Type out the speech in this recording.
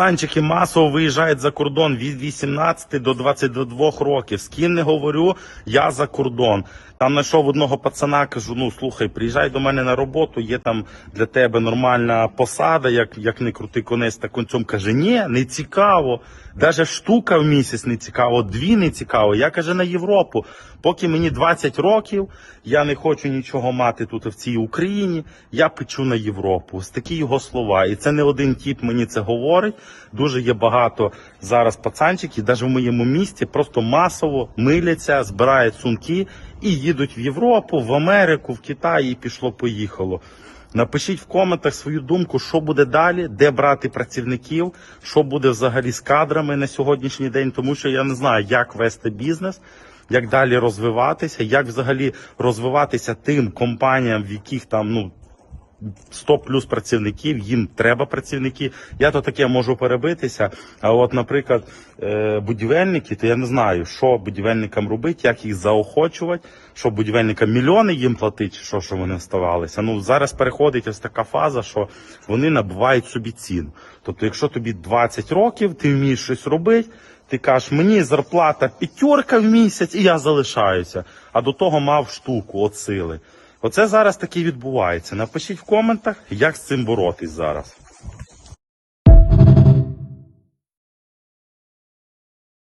пацанчики масово виїжджають за кордон від 18 до 22 років. З ким не говорю, я за кордон. Там знайшов одного пацана, кажу: ну слухай, приїжджай до мене на роботу, є там для тебе нормальна посада, як, як не крути конець та концом. Каже, ні, не цікаво. Даже штука в місяць не цікаво, дві не цікаво. Я каже на Європу. Поки мені 20 років, я не хочу нічого мати тут в цій Україні. Я печу на Європу. Ось такі його слова. І це не один тіп мені це говорить. Дуже є багато зараз пацанчиків, навіть в моєму місті, просто масово миляться, збирають сумки і їдуть в Європу, в Америку, в Китай і пішло-поїхало. Напишіть в коментах свою думку, що буде далі, де брати працівників, що буде взагалі з кадрами на сьогоднішній день, тому що я не знаю, як вести бізнес, як далі розвиватися, як взагалі розвиватися тим компаніям, в яких там ну 100 плюс працівників, їм треба працівники. Я то таке можу перебитися. А от, наприклад, е, будівельники, то я не знаю, що будівельникам робити, як їх заохочувати, що будівельникам мільйони їм платити, що, що вони оставалися. Ну зараз переходить ось така фаза, що вони набувають собі ціну. Тобто, якщо тобі 20 років, ти вмієш щось робити. Ти кажеш, мені зарплата п'ятерка в місяць, і я залишаюся. А до того мав штуку от сили. Оце зараз таки відбувається. Напишіть в коментах, як з цим боротись зараз.